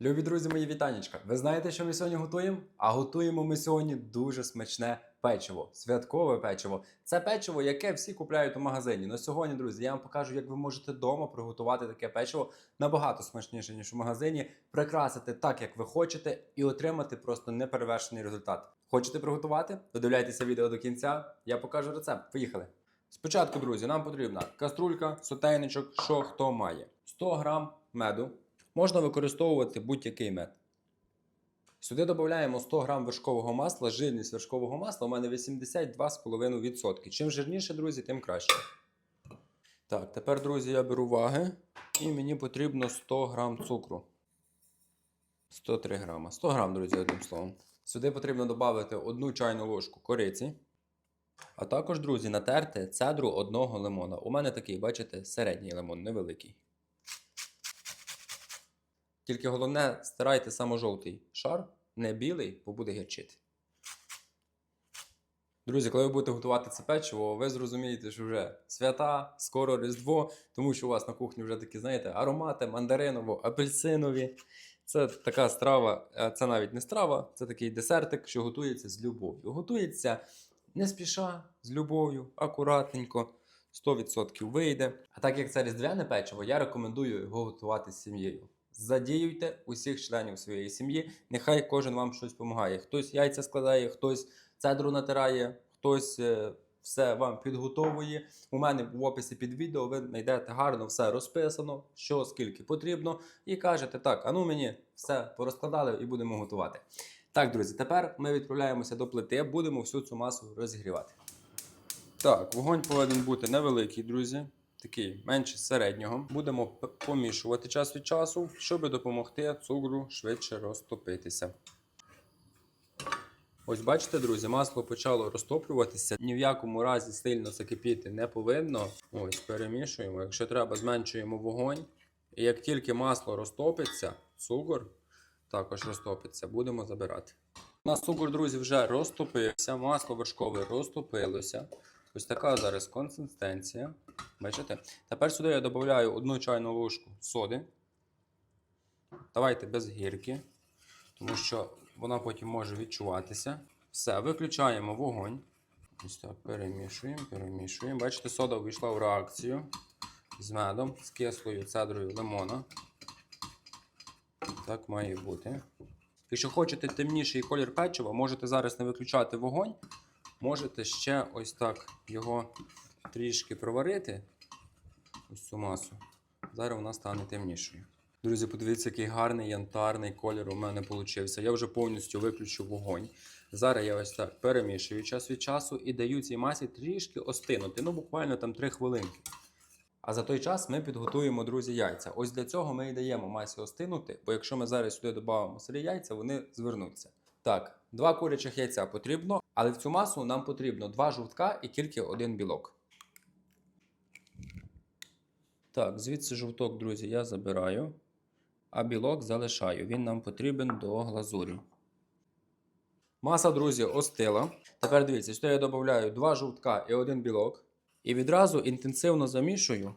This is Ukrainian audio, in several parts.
Любі друзі, мої вітанечка. Ви знаєте, що ми сьогодні готуємо? А готуємо ми сьогодні дуже смачне печиво, святкове печиво. Це печиво, яке всі купляють у магазині. На сьогодні, друзі, я вам покажу, як ви можете вдома приготувати таке печиво набагато смачніше, ніж у магазині, прикрасити так, як ви хочете, і отримати просто неперевершений результат. Хочете приготувати? Додивляйтеся відео до кінця. Я покажу рецепт. Поїхали. Спочатку, друзі, нам потрібна каструлька, сотейничок, що хто має. 100 грам меду. Можна використовувати будь-який мед. Сюди додаємо 100 грам вершкового масла. Жирність вершкового масла у мене 82,5%. Чим жирніше, друзі, тим краще. Так, тепер, друзі, я беру ваги і мені потрібно 100 грам цукру. 103 грама. 100 грам, друзі, одним словом. Сюди потрібно додати одну чайну ложку кориці. А також, друзі, натерти цедру одного лимона. У мене такий, бачите, середній лимон, невеликий. Тільки головне, старайте саможовтий шар, не білий, бо буде гірчити. Друзі, коли ви будете готувати це печиво, ви зрозумієте, що вже свята, скоро Різдво, тому що у вас на кухні вже такі, знаєте, аромати мандариново, апельсинові. Це така страва, е, це навіть не страва, це такий десертик, що готується з любов'ю. Готується не спіша, з любов'ю, акуратненько, 100% вийде. А так як це різдвяне печиво, я рекомендую його готувати з сім'єю. Задіюйте усіх членів своєї сім'ї, нехай кожен вам щось допомагає. Хтось яйця складає, хтось цедру натирає, хтось е, все вам підготовує. У мене в описі під відео ви знайдете гарно все розписано, що скільки потрібно, і кажете, так, а ну мені все порозкладали і будемо готувати. Так, друзі, тепер ми відправляємося до плити, будемо всю цю масу розігрівати. Так, вогонь повинен бути невеликий, друзі. Такий менше середнього. Будемо помішувати час від часу, щоб допомогти цукру швидше розтопитися. Ось бачите, друзі, масло почало розтоплюватися. Ні в якому разі сильно закипіти не повинно. Ось перемішуємо. Якщо треба, зменшуємо вогонь. І як тільки масло розтопиться, цукор також розтопиться, будемо забирати. У нас цукор, друзі, вже розтопився, масло вершкове розтопилося. Ось така зараз консистенція. Бачите? Тепер сюди я додаю одну чайну ложку соди. Давайте без гірки, тому що вона потім може відчуватися. Все, виключаємо вогонь. Ось так перемішуємо, перемішуємо. Бачите, сода увійшла в реакцію з медом, з кислою цедрою лимона. Так має бути. Якщо хочете темніший колір печива, можете зараз не виключати вогонь. Можете ще ось так його трішки проварити. Ось цю масу. Зараз вона стане темнішою. Друзі, подивіться, який гарний янтарний колір у мене вийшов. Я вже повністю виключив вогонь. Зараз я ось так перемішую час від часу і даю цій масі трішки остинути. Ну, буквально там 3 хвилинки. А за той час ми підготуємо, друзі, яйця. Ось для цього ми і даємо масі остинути, бо якщо ми зараз сюди додамо сирі яйця, вони звернуться. Так, два курячих яйця потрібно, але в цю масу нам потрібно два жовтка і тільки один білок. Так, звідси жовток, друзі, я забираю, а білок залишаю. Він нам потрібен до глазурі. Маса, друзі, остила. Тепер дивіться, сюди я додаю два жовтка і один білок. І відразу інтенсивно замішую.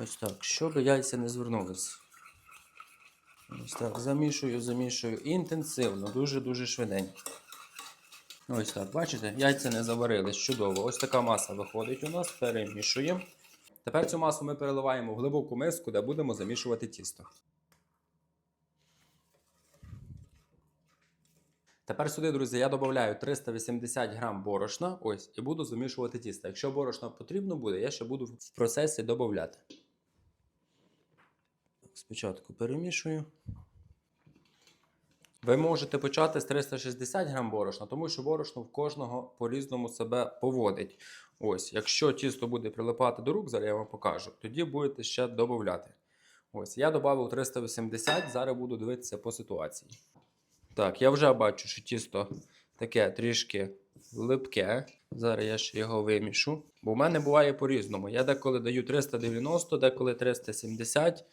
Ось так, щоб яйця не звернулися. Ось так, замішую, замішую. Інтенсивно, дуже-дуже швиденько. Ось так, бачите, яйця не заварились. Чудово. Ось така маса виходить у нас, перемішуємо. Тепер цю масу ми переливаємо в глибоку миску, де будемо замішувати тісто. Тепер сюди, друзі, я додаю 380 грам борошна. Ось, і буду замішувати тісто. Якщо борошна потрібно буде, я ще буду в процесі додати. Спочатку перемішую. Ви можете почати з 360 грам борошна, тому що борошно в кожного по-різному себе поводить. Ось, якщо тісто буде прилипати до рук, зараз я вам покажу, тоді будете ще додати. Ось, я додав 380, зараз буду дивитися по ситуації. Так, я вже бачу, що тісто таке трішки липке. Зараз я ще його вимішу. Бо в мене буває по-різному. Я деколи даю 390, деколи 370.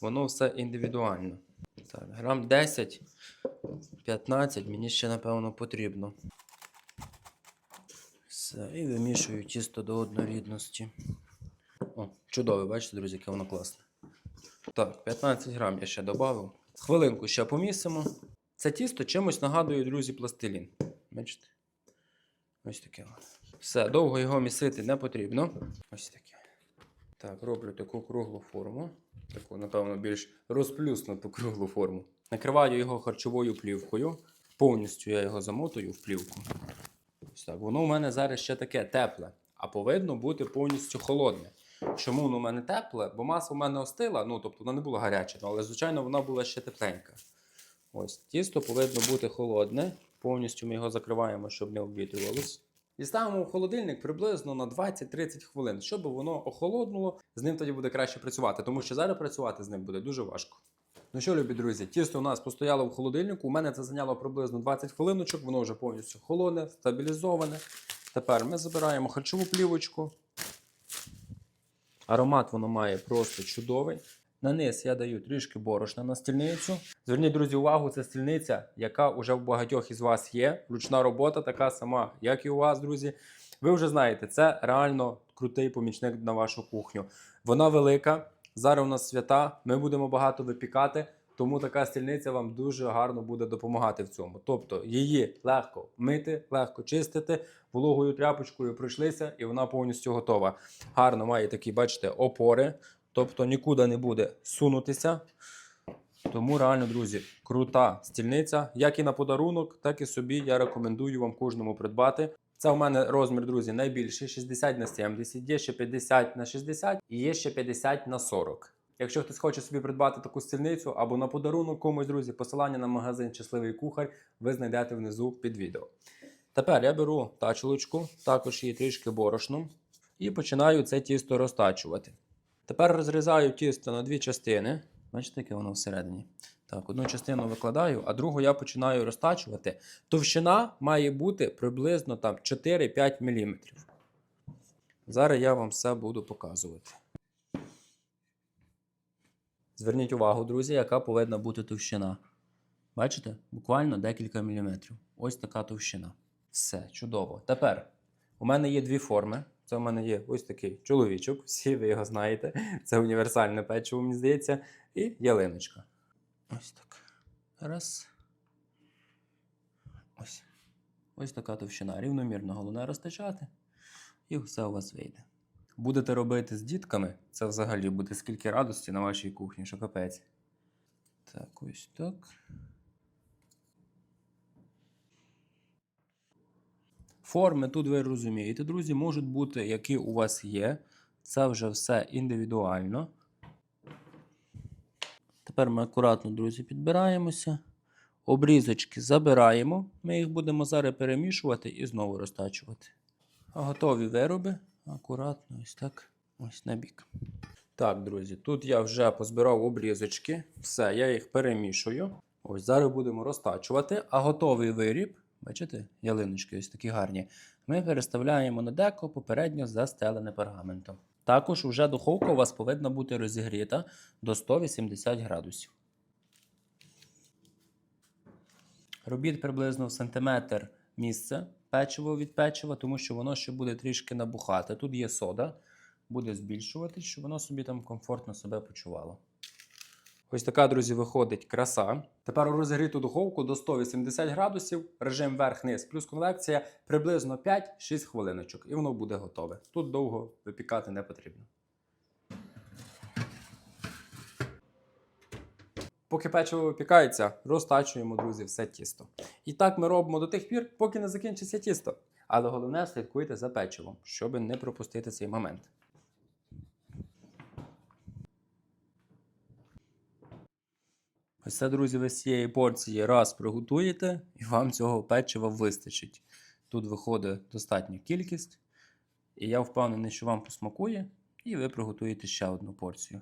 Воно все індивідуально. Так, грам 10, 15 мені ще, напевно, потрібно. Все, і вимішую тісто до однорідності. О, чудове, бачите, друзі, яке воно класне. Так, 15 грам я ще додав. Хвилинку ще помісимо. Це тісто чимось нагадує, друзі, пластилін. Бачите? Ось таке. Все, довго його місити не потрібно. Ось таке. Так, роблю таку круглу форму. Таку, напевно, більш розплюснуту круглу форму. Накриваю його харчовою плівкою. Повністю я його замотую в плівку. Ось так. Воно у мене зараз ще таке тепле, а повинно бути повністю холодне. Чому воно у мене тепле? Бо маса у мене остила, ну тобто вона не була гаряча, але звичайно вона була ще тепленька. Ось тісто повинно бути холодне. Повністю ми його закриваємо, щоб не обвітрювалось. І ставимо в холодильник приблизно на 20-30 хвилин, щоб воно охолоднуло, з ним тоді буде краще працювати, тому що зараз працювати з ним буде дуже важко. Ну що, любі друзі, тісто у нас постояло в холодильнику. У мене це зайняло приблизно 20 хвилиночок, воно вже повністю холодне, стабілізоване. Тепер ми забираємо харчову плівочку. Аромат воно має просто чудовий. На низ я даю трішки борошна на стільницю. Зверніть, друзі, увагу, це стільниця, яка вже в багатьох із вас є. Ручна робота така сама, як і у вас, друзі. Ви вже знаєте, це реально крутий помічник на вашу кухню. Вона велика. Зараз у нас свята, ми будемо багато випікати, тому така стільниця вам дуже гарно буде допомагати в цьому. Тобто її легко мити, легко чистити, вологою тряпочкою пройшлися, і вона повністю готова. Гарно має такі, бачите, опори, тобто нікуди не буде сунутися. Тому реально, друзі, крута стільниця. Як і на подарунок, так і собі я рекомендую вам кожному придбати. Це у мене розмір, друзі, найбільший 60 на 70, є ще 50 на 60 і є ще 50 на 40. Якщо хтось хоче собі придбати таку стільницю або на подарунок комусь, друзі, посилання на магазин Щасливий кухар ви знайдете внизу під відео. Тепер я беру тачулочку, також її трішки борошном, і починаю це тісто розтачувати. Тепер розрізаю тісто на дві частини. Бачите, яке воно всередині. Так, одну частину викладаю, а другу я починаю розтачувати. Товщина має бути приблизно там 4-5 мм. Зараз я вам все буду показувати. Зверніть увагу, друзі, яка повинна бути товщина. Бачите? Буквально декілька міліметрів. Ось така товщина. Все, чудово. Тепер у мене є дві форми. Це у мене є ось такий чоловічок, всі ви його знаєте. Це універсальне печиво, мені здається, і ялиночка. Ось так. Раз. Ось. Ось така товщина. Рівномірно головне розтачати, і все у вас вийде. Будете робити з дітками, це взагалі буде скільки радості на вашій кухні, що капець. Так, ось так. Форми тут ви розумієте, друзі, можуть бути, які у вас є. Це вже все індивідуально. Тепер ми акуратно, друзі, підбираємося. Обрізочки забираємо. Ми їх будемо зараз перемішувати і знову розтачувати. Готові вироби. Акуратно, ось так. Ось на бік. Так, друзі, тут я вже позбирав обрізочки. Все, я їх перемішую. Ось зараз будемо розтачувати. А готовий виріб, бачите, ялиночки ось такі гарні. Ми переставляємо на деко попередньо застелене пергаментом. Також вже духовка у вас повинна бути розігріта до 180 градусів. Робіть приблизно в сантиметр місце печиво від печива, тому що воно ще буде трішки набухати. Тут є сода, буде збільшуватись, щоб воно собі там комфортно себе почувало. Ось така, друзі, виходить краса. Тепер у розігріту духовку до 180 градусів, режим верх-низ плюс конвекція приблизно 5-6 хвилиночок, і воно буде готове. Тут довго випікати не потрібно. Поки печиво випікається, розтачуємо, друзі, все тісто. І так ми робимо до тих пір, поки не закінчиться тісто. Але головне слідкуйте за печивом, щоб не пропустити цей момент. Ось це, друзі, ви з цієї порції раз приготуєте, і вам цього печива вистачить. Тут виходить достатня кількість, і я впевнений, що вам посмакує, і ви приготуєте ще одну порцію.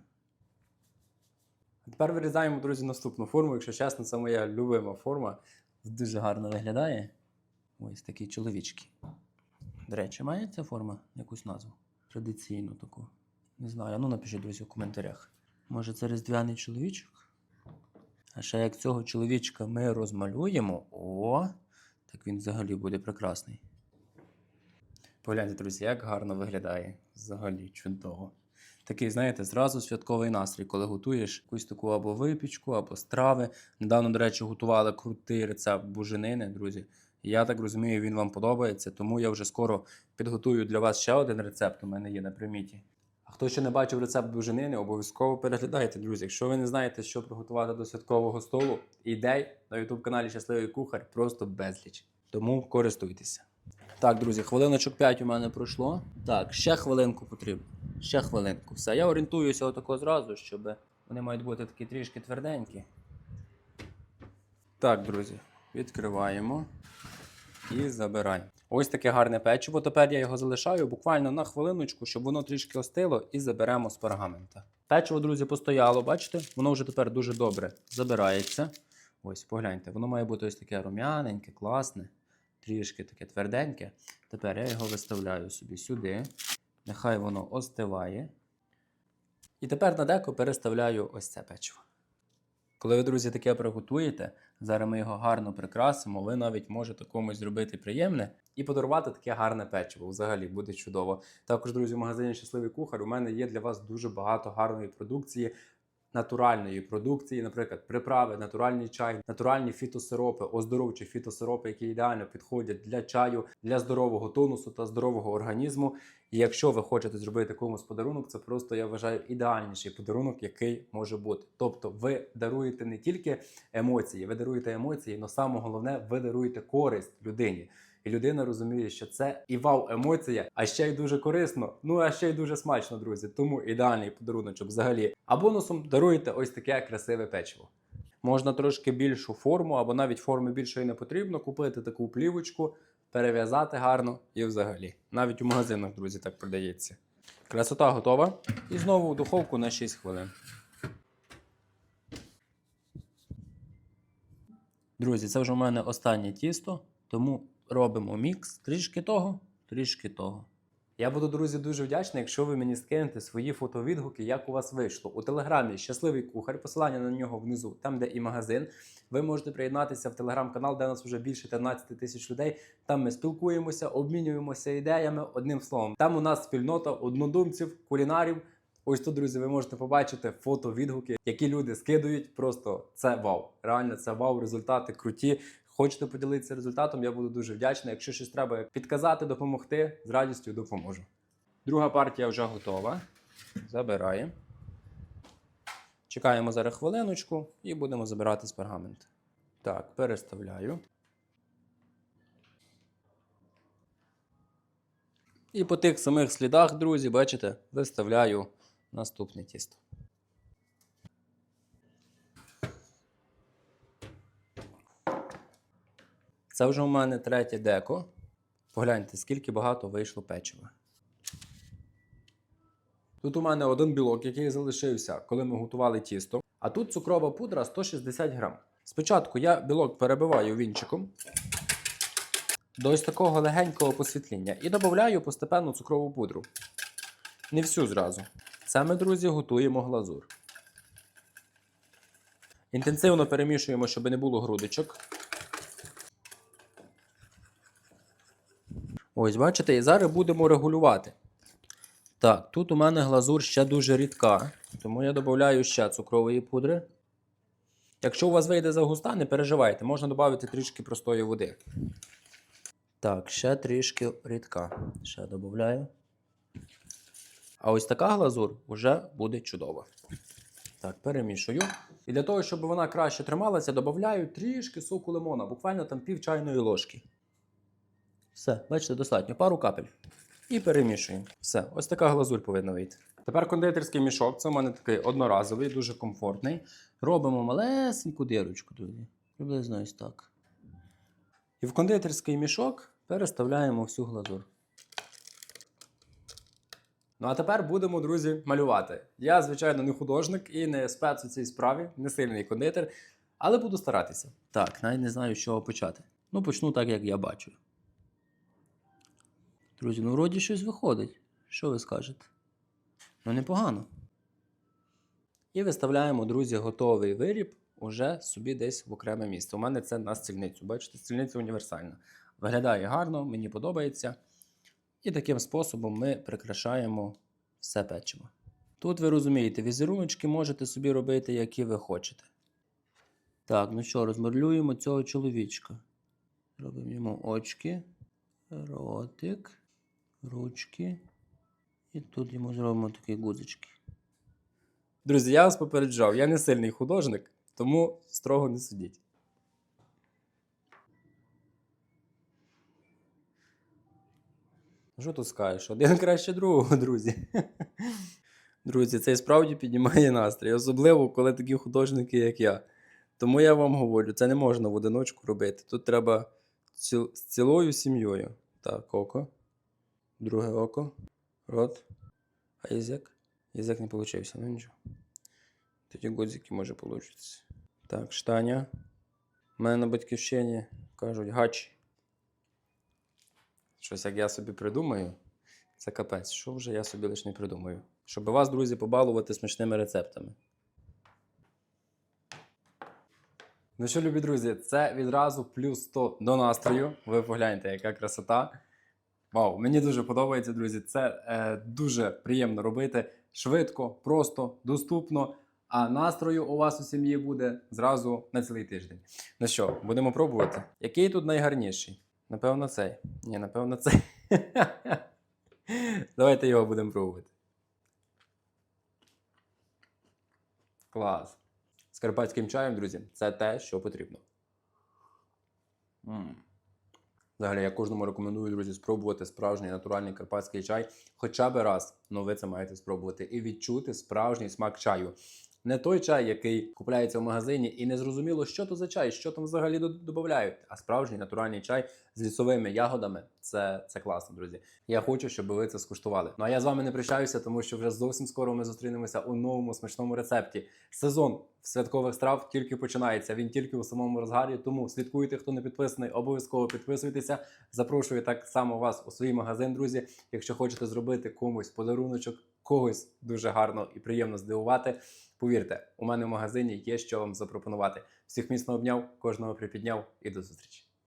Тепер вирізаємо, друзі, наступну форму. Якщо чесно, це моя любима форма. Дуже гарно виглядає. Ось такі чоловічки. До речі, має ця форма якусь назву? Традиційну таку. Не знаю. Ну напишіть, друзі, в коментарях. Може, це різдвяний чоловічок? А ще як цього чоловічка ми розмалюємо, о, так він взагалі буде прекрасний. Погляньте, друзі, як гарно виглядає. Взагалі чудово. Такий, знаєте, зразу святковий настрій, коли готуєш якусь таку або випічку, або страви. Недавно, до речі, готували крутий рецепт буженини, друзі. Я так розумію, він вам подобається, тому я вже скоро підготую для вас ще один рецепт. У мене є на приміті. Хто ще не бачив рецепт буженини, обов'язково переглядайте, друзі. Якщо ви не знаєте, що приготувати до святкового столу, ідей на youtube каналі Щасливий кухар просто безліч. Тому користуйтеся. Так, друзі, хвилиночок 5 у мене пройшло. Так, ще хвилинку потрібно. Ще хвилинку. Все. Я орієнтуюся отако зразу, щоб вони мають бути такі трішки тверденькі. Так, друзі, відкриваємо і забираємо. Ось таке гарне печиво. Тепер я його залишаю буквально на хвилиночку, щоб воно трішки остило, і заберемо з пергамента. Печиво, друзі, постояло, бачите? Воно вже тепер дуже добре забирається. Ось, погляньте, воно має бути ось таке рум'яненьке, класне, трішки таке тверденьке. Тепер я його виставляю собі сюди. Нехай воно остиває. І тепер на деко переставляю ось це печиво. Коли ви, друзі, таке приготуєте, зараз ми його гарно прикрасимо, ви навіть можете комусь зробити приємне і подарувати таке гарне печиво. Взагалі буде чудово. Також, друзі, в магазині Щасливий кухар у мене є для вас дуже багато гарної продукції. Натуральної продукції, наприклад, приправи, натуральний чай, натуральні фітосиропи, оздоровчі фітосиропи, які ідеально підходять для чаю, для здорового тонусу та здорового організму. І якщо ви хочете зробити комусь подарунок, це просто я вважаю ідеальніший подарунок, який може бути. Тобто, ви даруєте не тільки емоції, ви даруєте емоції, але саме головне, ви даруєте користь людині. І людина розуміє, що це і вау емоція, а ще й дуже корисно. Ну а ще й дуже смачно, друзі. Тому ідеальний подаруночок взагалі. А бонусом даруєте ось таке красиве печиво. Можна трошки більшу форму, або навіть форми більшої не потрібно. Купити таку плівочку, перев'язати гарно і взагалі. Навіть у магазинах, друзі, так продається. Красота готова. І знову в духовку на 6 хвилин. Друзі, це вже у мене останнє тісто, тому робимо мікс трішки того, трішки того. Я буду, друзі, дуже вдячний, якщо ви мені скинете свої фотовідгуки, як у вас вийшло. У телеграмі Щасливий кухар, посилання на нього внизу, там де і магазин. Ви можете приєднатися в телеграм-канал, де нас вже більше 13 тисяч людей. Там ми спілкуємося, обмінюємося ідеями. Одним словом, там у нас спільнота однодумців, кулінарів. Ось тут, друзі, ви можете побачити фото-відгуки, які люди скидують. Просто це вау. Реально, це вау, результати круті. Хочете поділитися результатом, я буду дуже вдячний. Якщо щось треба підказати, допомогти, з радістю допоможу. Друга партія вже готова. Забираємо. Чекаємо зараз хвилиночку і будемо забирати з пергаменту. Так, переставляю. І по тих самих слідах, друзі, бачите, виставляю наступне тісто. Це вже у мене третє деко. Погляньте, скільки багато вийшло печива. Тут у мене один білок, який залишився, коли ми готували тісто. А тут цукрова пудра 160 грам. Спочатку я білок перебиваю вінчиком до ось такого легенького посвітління і додаю постепенно цукрову пудру. Не всю зразу. Це ми, друзі, готуємо глазур. Інтенсивно перемішуємо, щоб не було грудочок. Ось, бачите, і зараз будемо регулювати. Так, тут у мене глазур ще дуже рідка, тому я додаю ще цукрової пудри. Якщо у вас вийде загуста, не переживайте, можна додати трішки простої води. Так, ще трішки рідка. Ще додаю. А ось така глазур вже буде чудова. Так, перемішую. І для того, щоб вона краще трималася, додаю трішки соку лимона, буквально там пів чайної ложки. Все, бачите, достатньо, пару капель. І перемішуємо. Все, ось така глазурь повинна вийти. Тепер кондитерський мішок, це у мене такий одноразовий, дуже комфортний. Робимо малесеньку дирочку, друзі. Приблизно ось так. І в кондитерський мішок переставляємо всю глазур. Ну а тепер будемо, друзі, малювати. Я, звичайно, не художник і не спец у цій справі, не сильний кондитер, але буду старатися. Так, навіть не знаю, з чого почати. Ну, почну так, як я бачу. Друзі, ну вроді щось виходить. Що ви скажете? Ну, непогано. І виставляємо, друзі, готовий виріб уже собі десь в окреме місце. У мене це на стільницю. Бачите, стільниця універсальна. Виглядає гарно, мені подобається. І таким способом ми прикрашаємо все печиво. Тут ви розумієте, візеруночки можете собі робити, які ви хочете. Так, ну що, розмалюємо цього чоловічка. Робимо йому очки, ротик, ручки. І тут йому зробимо такі гудзички. Друзі, я вас попереджав, я не сильний художник, тому строго не судіть. Що тут скажеш? Один краще другого, друзі. Друзі, це і справді піднімає настрій, особливо коли такі художники, як я. Тому я вам говорю, це не можна в одиночку робити. Тут треба ціл... з цілою сім'єю. Так, око. Друге око. Рот. А язик? Язик не получився, ну нічого. Тоді годзики може получиться. Так, штаня. У мене на батьківщині кажуть гач. Щось як я собі придумаю, це капець. Що вже я собі лише не придумаю. Щоб вас, друзі, побалувати смачними рецептами. Ну що, любі друзі, це відразу плюс 100 до настрою. Ви погляньте, яка красота. Вау, мені дуже подобається, друзі. Це е, дуже приємно робити. Швидко, просто, доступно. А настрою у вас у сім'ї буде зразу на цілий тиждень. Ну що, будемо пробувати? Який тут найгарніший? Напевно, цей. Ні, напевно, цей. Давайте його будемо пробувати. Клас. З карпатським чаєм, друзі, це те, що потрібно. М. Взагалі, я кожному рекомендую, друзі, спробувати справжній натуральний карпатський чай хоча б раз. але ви це маєте спробувати і відчути справжній смак чаю. Не той чай, який купляється в магазині, і не зрозуміло, що то за чай, що там взагалі до- додають. А справжній натуральний чай з лісовими ягодами це, це класно, друзі. Я хочу, щоб ви це скуштували. Ну а я з вами не прощаюся, тому що вже зовсім скоро ми зустрінемося у новому смачному рецепті. Сезон святкових страв тільки починається. Він тільки у самому розгарі. Тому слідкуйте, хто не підписаний, обов'язково підписуйтеся. Запрошую так само вас у свій магазин, друзі. Якщо хочете зробити комусь подаруночок, когось дуже гарно і приємно здивувати. Повірте, у мене в магазині є що вам запропонувати. Всіх міцно обняв, кожного припідняв і до зустрічі.